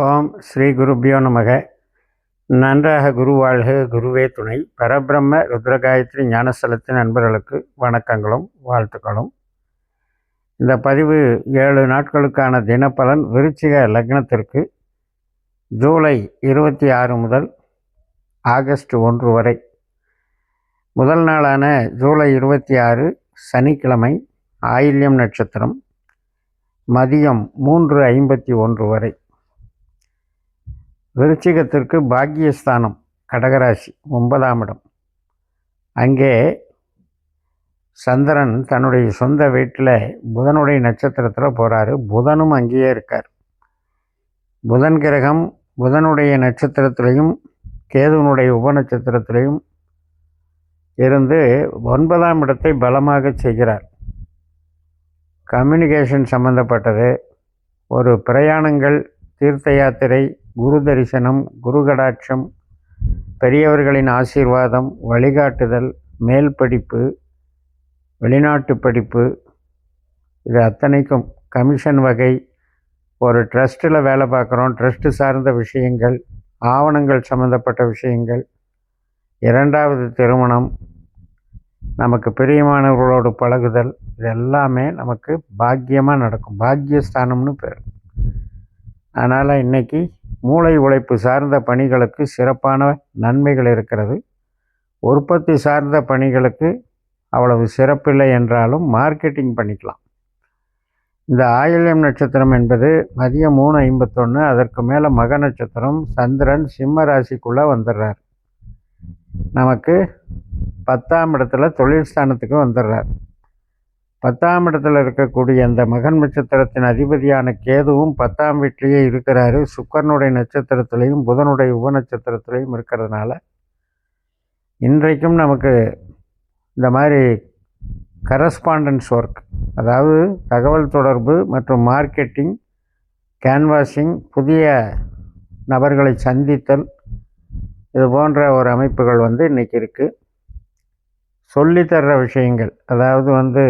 ஓம் ஸ்ரீ குருபியோ நமக. நன்றாக குரு வாழ்க குருவே துணை. பரபிரம்ம ருத்ரகாயத்ரி ஞானஸ்தலத்தின் நண்பர்களுக்கு வணக்கங்களும் வாழ்த்துக்களும். இந்த பதிவு ஏழு நாட்களுக்கான தினப்பலன் விருச்சிக லக்னத்திற்கு ஜூலை இருபத்தி ஆறு முதல் ஆகஸ்ட் ஒன்று வரை. முதல் நாளான ஜூலை இருபத்தி ஆறு சனிக்கிழமை ஆயில்யம் நட்சத்திரம் மதியம் மூன்று ஐம்பத்தி ஒன்று வரை. விருச்சிகத்திற்கு பாக்கியஸ்தானம் கடகராசி ஒன்பதாம் இடம். அங்கே சந்திரன் தன்னுடைய சொந்த வீட்டில் புதனுடைய நட்சத்திரத்தில் போகிறாரு புதனும் அங்கேயே இருக்கார். புதன் கிரகம் புதனுடைய நட்சத்திரத்திலையும் கேதுவனுடைய உபநட்சத்திரத்திலையும் இருந்து ஒன்பதாம் இடத்தை பலமாக செய்கிறார். கம்யூனிகேஷன் சம்பந்தப்பட்டது. ஒரு பிரயாணங்கள் தீர்த்த யாத்திரை குரு தரிசனம் குரு கடாட்சம் பெரியவர்களின் ஆசீர்வாதம் வழிகாட்டுதல் மேல் படிப்பு வெளிநாட்டு படிப்பு இது அத்தனைக்கும் கமிஷன் வகை. ஒரு ட்ரஸ்ட்டில் வேலை பார்க்குறோம். ட்ரஸ்ட்டு சார்ந்த விஷயங்கள் ஆவணங்கள் சம்மந்தப்பட்ட விஷயங்கள். இரண்டாவது திருமணம் நமக்கு பிரியமானவர்களோடு பழகுதல் இது எல்லாமே நமக்கு பாக்கியமாக நடக்கும். பாக்கியஸ்தானம்னு பேர். அதனால் இன்றைக்கி மூளை உழைப்பு சார்ந்த பணிகளுக்கு சிறப்பான நன்மைகள் இருக்கிறது. உற்பத்தி சார்ந்த பணிகளுக்கு அவ்வளவு சிறப்பில்லை என்றாலும் மார்க்கெட்டிங் பண்ணிக்கலாம். இந்த ஆயில்யம் நட்சத்திரம் என்பது மதியம் மூணு ஐம்பத்தொன்று அதற்கு மேலே மக நட்சத்திரம் சந்திரன் சிம்ம ராசிக்குள்ளே வந்துடுறார். நமக்கு பத்தாம் இடத்துல தொழில் ஸ்தானத்துக்கு வந்துடுறார். பத்தாம் இடத்துல இருக்கக்கூடிய அந்த மகன் நட்சத்திரத்தின் அதிபதியான கேதுவும் பத்தாம் வீட்லேயே இருக்கிறாரு. சுக்கரனுடைய நட்சத்திரத்திலையும் புதனுடைய உப நட்சத்திரத்திலையும் இருக்கிறதுனால இன்றைக்கும் நமக்கு இந்த மாதிரி கரஸ்பாண்டன்ஸ் ஒர்க் அதாவது தகவல் தொடர்பு மற்றும் மார்க்கெட்டிங் கேன்வாஷிங் புதிய நபர்களை சந்தித்தல் இது போன்ற ஒரு அமைப்புகள் வந்து இன்றைக்கி இருக்குது சொல்லித்தர்ற விஷயங்கள் அதாவது வந்து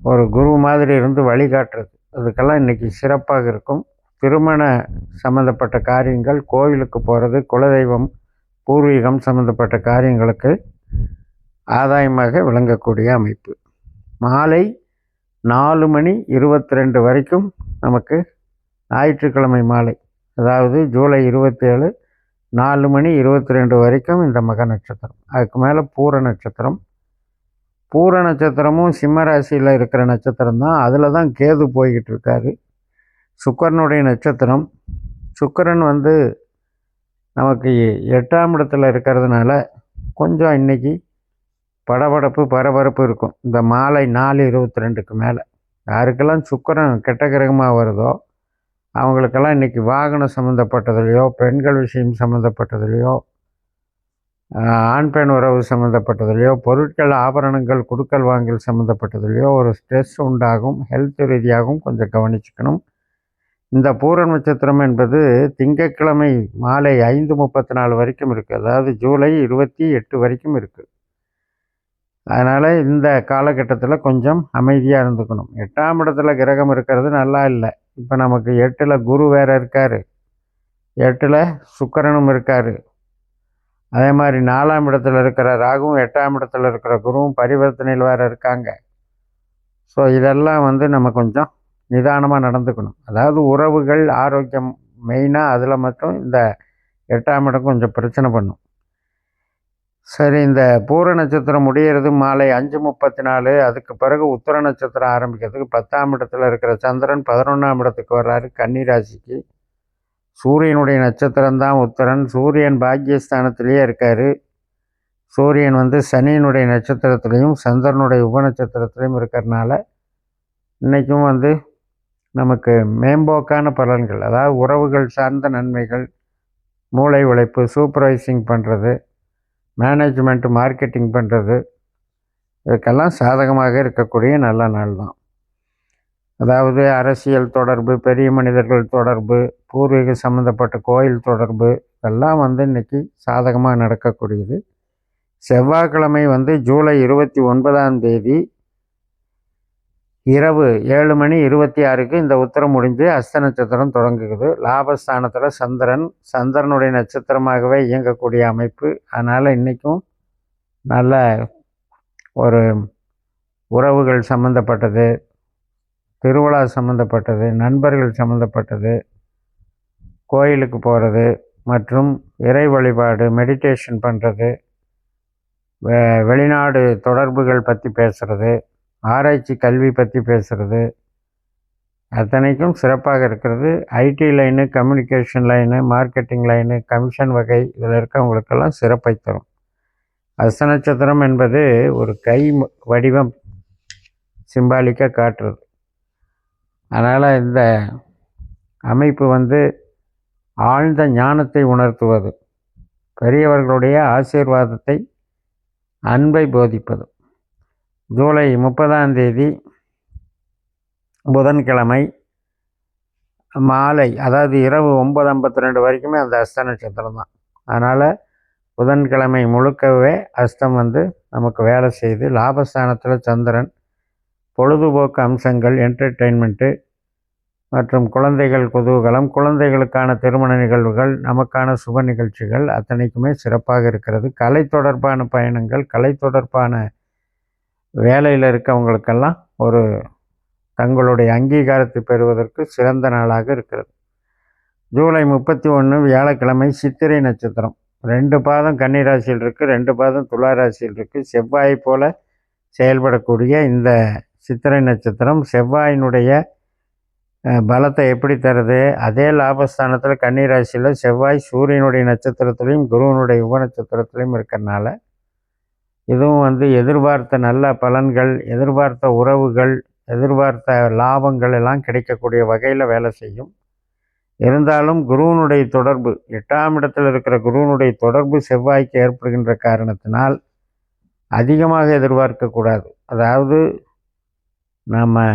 ஒரு குரு மாதிரி இருந்து வழிகாட்டுறது அதுக்கெல்லாம் இன்றைக்கி சிறப்பாக இருக்கும். திருமண சம்மந்தப்பட்ட காரியங்கள் கோவிலுக்கு போகிறது குலதெய்வம் பூர்வீகம் சம்மந்தப்பட்ட காரியங்களுக்கு ஆதாயமாக விளங்கக்கூடிய அமைப்பு. மாலை நாலு மணி இருபத்தி ரெண்டு வரைக்கும் நமக்கு ஞாயிற்றுக்கிழமை மாலை. அதாவது ஜூலை இருபத்தேழு நாலு மணி இருபத்தி ரெண்டு வரைக்கும் இந்த மக நட்சத்திரம். அதுக்கு மேலே பூர நட்சத்திரம் பூர நட்சத்திரமும் சிம்ம ராசியில் இருக்கிற நட்சத்திரம் தான். அதில் தான் கேது போய்கிட்டு இருக்காரு. சுக்கரனுடைய நட்சத்திரம். சுக்கரன் வந்து நமக்கு எட்டாம் இடத்துல இருக்கிறதுனால கொஞ்சம் இன்றைக்கி படபடப்பு பரபரப்பு இருக்கும். இந்த மாலை நாலு இருபத்தி ரெண்டுக்கு மேலே. யாருக்கெல்லாம் சுக்கரன் கெட்ட கிரகமாக வருதோ அவங்களுக்கெல்லாம் இன்றைக்கி வாகனம் சம்மந்தப்பட்டதுலையோ பெண்கள் விஷயம் சம்மந்தப்பட்டதுலையோ ஆண் பெண் உறவு சம்மந்தப்பட்டதுலையோ பொருட்கள் ஆபரணங்கள் கொடுக்கல் வாங்கல் சம்மந்தப்பட்டதுலையோ ஒரு ஸ்ட்ரெஸ் உண்டாகும். ஹெல்த் ரீதியாகவும் கொஞ்சம் கவனிச்சுக்கணும். இந்த பூர நட்சத்திரம் என்பது திங்கட்கிழமை மாலை ஐந்து முப்பத்தி நாலு வரைக்கும் இருக்குது அதாவது ஜூலை இருபத்தி எட்டு வரைக்கும் இருக்குது அதனால் இந்த காலகட்டத்தில் கொஞ்சம் அமைதியாக இருந்துக்கணும். எட்டாம் இடத்துல கிரகம் இருக்கிறது நல்லா இல்லை. இப்போ நமக்கு எட்டில் குரு வேறு இருக்கார். எட்டில் சுக்கரனும் இருக்கார். அதே மாதிரி நாலாம் இடத்துல இருக்கிற ராகுவும் எட்டாம் இடத்துல இருக்கிற குருவும் பரிவர்த்தனையில் வேறு இருக்காங்க. ஸோ இதெல்லாம் வந்து நம்ம கொஞ்சம் நிதானமாக நடந்துக்கணும். அதாவது உறவுகள் ஆரோக்கியம் மெயினாக அதில் மட்டும் இந்த எட்டாம் இடம் கொஞ்சம் பிரச்சனை பண்ணும். சரி இந்த பூர நட்சத்திரம் முடிகிறது மாலை அஞ்சு முப்பத்தி நாலு அதுக்கு பிறகு உத்தர நட்சத்திரம் ஆரம்பிக்கிறதுக்கு பத்தாம் இடத்துல இருக்கிற சந்திரன் பதினொன்றாம் இடத்துக்கு வர்றாரு கன்னிராசிக்கு சூரியனுடைய நட்சத்திரம் தான் உத்தரன். சூரியன் பாக்கியஸ்தானத்திலேயே இருக்கார். சூரியன் வந்து சனியினுடைய நட்சத்திரத்துலேயும் சந்திரனுடைய உபநட்சத்திரத்துலேயும் இருக்கிறனால இன்றைக்கும் வந்து நமக்கு மேம்போக்கான பலன்கள் அதாவது உறவுகள் சார்ந்த நன்மைகள் மூளை உழைப்பு சூப்பர்வைசிங் பண்ணுறது மேனேஜ்மெண்ட் மார்க்கெட்டிங் பண்ணுறது இதுக்கெல்லாம் சாதகமாக இருக்கக்கூடிய நல்ல நாள் தான் அதாவது அரசியல் தொடர்பு பெரிய மனிதர்கள் தொடர்பு பூர்வீக சம்மந்தப்பட்ட கோயில் தொடர்பு இதெல்லாம் வந்து இன்றைக்கி சாதகமாக நடக்கக்கூடியது. செவ்வாய்க்கிழமை வந்து ஜூலை இருபத்தி ஒன்பதாம் தேதி இரவு ஏழு மணி இருபத்தி ஆறுக்கு இந்த உத்தரம் முடிஞ்சு அஸ்த நட்சத்திரம் தொடங்குகிறது. லாபஸ்தானத்தில் சந்திரன் சந்திரனுடைய நட்சத்திரமாகவே இயங்கக்கூடிய அமைப்பு. அதனால் இன்றைக்கும் நல்ல ஒரு உறவுகள் சம்மந்தப்பட்டது திருவிழா சம்மந்தப்பட்டது நண்பர்கள் சம்மந்தப்பட்டது கோயிலுக்கு போகிறது மற்றும் இறை வழிபாடு மெடிடேஷன் பண்ணுறது வெ வெளிநாடு தொடர்புகள் பற்றி பேசுகிறது ஆராய்ச்சி கல்வி பற்றி பேசுகிறது அத்தனைக்கும் சிறப்பாக இருக்கிறது. IT line communication line marketing line commission வகை இதில் இருக்கவங்களுக்கெல்லாம் சிறப்பை தரும். அஸ்த நட்சத்திரம் என்பது ஒரு கை வடிவம் சிம்பாலிக்காக காட்டுறது. அதனால் இந்த அமைப்பு வந்து ஆழ்ந்த ஞானத்தை உணர்த்துவது. பெரியவர்களுடைய ஆசீர்வாதத்தை அன்பை போதிப்பது. ஜூலை முப்பதாம் தேதி புதன்கிழமை மாலை அதாவது இரவு ஒம்பது ஐம்பத்தி ரெண்டு வரைக்குமே அந்த அஸ்த நட்சத்திரம் தான். அதனால் புதன்கிழமை முழுக்கவே அஸ்தம் வந்து நமக்கு வேலை செய்து லாபஸ்தானத்தில் சந்திரன் பொழுதுபோக்கு அம்சங்கள் என்டர்டெயின்மெண்ட்டு மற்றும் குழந்தைகள் குதூகலம் குழந்தைகளுக்கான திருமண நிகழ்வுகள் நமக்கான சுப நிகழ்ச்சிகள் அத்தனைக்குமே சிறப்பாக இருக்கிறது. கலை தொடர்பான பயணங்கள் கலை தொடர்பான வேலையில் இருக்கவங்களுக்கெல்லாம் ஒரு தங்களுடைய அங்கீகாரத்தை பெறுவதற்கு சிறந்த நாளாக இருக்கிறது. ஜூலை முப்பத்தி ஒன்று வியாழக்கிழமை சித்திரை நட்சத்திரம். ரெண்டு பாதம் கன்னிராசியில் இருக்குது ரெண்டு பாதம் துளாராசியில் இருக்குது செவ்வாய் போல் செயல்படக்கூடிய இந்த சித்திரை நட்சத்திரம் செவ்வாயினுடைய பலத்தை எப்படி தருது? அதே லாபஸ்தானத்தில் கன்னிராசியில் செவ்வாய் சூரியனுடைய நட்சத்திரத்துலேயும் குருவனுடைய உப நட்சத்திரத்துலேயும் இருக்கிறனால இதுவும் வந்து எதிர்பார்த்த நல்ல பலன்கள் எதிர்பார்த்த உறவுகள் எதிர்பார்த்த லாபங்கள் எல்லாம் கிடைக்கக்கூடிய வகையில் வேலை செய்யும். இருந்தாலும் குருவனுடைய தொடர்பு எட்டாம் இடத்தில் இருக்கிற குருவனுடைய தொடர்பு செவ்வாய்க்கு ஏற்படுகின்ற காரணத்தினால் அதிகமாக எதிர்பார்க்கக்கூடாது. அதாவது நம்ம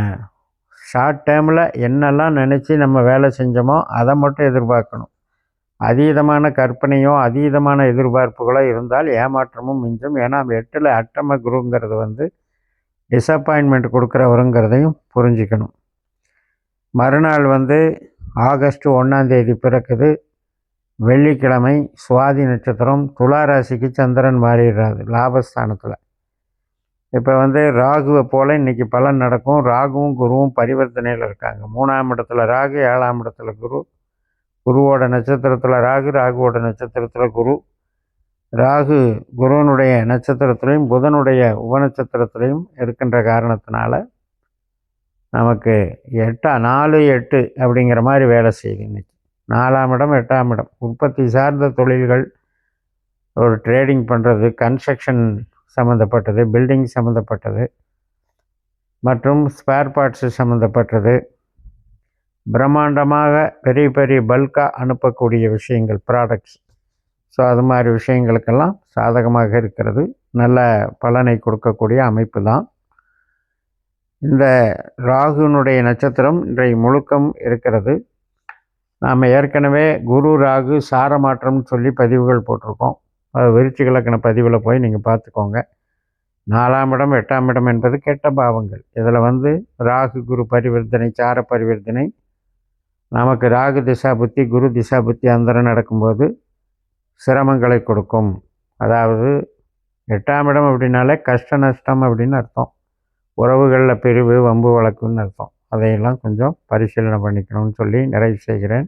ஷார்ட் டேர்மில் என்னெல்லாம் நினச்சி நம்ம வேலை செஞ்சோமோ அதை மட்டும் எதிர்பார்க்கணும். அதீதமான கற்பனையோ அதீதமான எதிர்பார்ப்புகளோ இருந்தால் ஏமாற்றமும் மிஞ்சும். ஏன்னா எட்டில் அட்டம குருங்கிறது வந்து டிசப்பாயின்மெண்ட் கொடுக்குறவருங்கிறதையும் புரிஞ்சுக்கணும். மறுநாள் வந்து ஆகஸ்ட் ஒன்றாந்தேதி பிறக்குது. வெள்ளிக்கிழமை சுவாதி நட்சத்திரம் துளாராசிக்கு சந்திரன் மாறிடுறாரு லாபஸ்தானத்தில். இப்போ வந்து ராகுவை போல் இன்றைக்கி பலன் நடக்கும். ராகுவும் குருவும் பரிவர்த்தனையில் இருக்காங்க. மூணாம் இடத்துல ராகு ஏழாம் இடத்துல குரு. குருவோட நட்சத்திரத்தில் ராகு ராகுவோட நட்சத்திரத்தில் குரு. ராகு குருவனுடைய நட்சத்திரத்திலையும் புதனுடைய உபநட்சத்திரத்திலையும் இருக்கின்ற காரணத்தினால நமக்கு எட்டா நாலு எட்டு அப்படிங்கிற மாதிரி வேலை செய்யுது இன்றைக்கி நாலாம் இடம் எட்டாம் இடம். உற்பத்தி சார்ந்த தொழில்கள் ஒரு ட்ரேடிங் பண்ணுறது கன்ஸ்ட்ரக்ஷன் சம்மந்தப்பட்டது பில்டிங் சம்மந்தப்பட்டது மற்றும் ஸ்பேர் பார்ட்ஸு சம்மந்தப்பட்டது பிரம்மாண்டமாக பெரிய பெரிய பல்காக அனுப்பக்கூடிய விஷயங்கள் ப்ராடக்ட்ஸ் ஸோ அது மாதிரி விஷயங்களுக்கெல்லாம் சாதகமாக இருக்கிறது. நல்ல பலனை கொடுக்கக்கூடிய அமைப்பு தான். இந்த ராகுனுடைய நட்சத்திரம் இன்றைய முழுக்கம் இருக்கிறது. நாம் ஏற்கனவே குரு ராகு சாரமாற்றம்னு சொல்லி பதிவுகள் போட்டிருக்கோம். விருச்சிக லக்கண பதிவில் போய் நீங்கள் பார்த்துக்கோங்க. நாலாம் இடம் எட்டாம் இடம் என்பது கெட்ட பாவங்கள். இதில் வந்து ராகு குரு பரிவர்த்தனை சார பரிவர்த்தனை. நமக்கு ராகு திசா புத்தி குரு திசா புத்தி அந்தரம் நடக்கும்போது சிரமங்களை கொடுக்கும். அதாவது எட்டாம் இடம் அப்படின்னாலே கஷ்ட நஷ்டம் அப்படின்னு அர்த்தம். உறவுகளில் பிரிவு வம்பு வழக்குன்னு அர்த்தம். அதையெல்லாம் கொஞ்சம் பரிசீலனை பண்ணிக்கணும்னு சொல்லி நிறைவு செய்கிறேன்.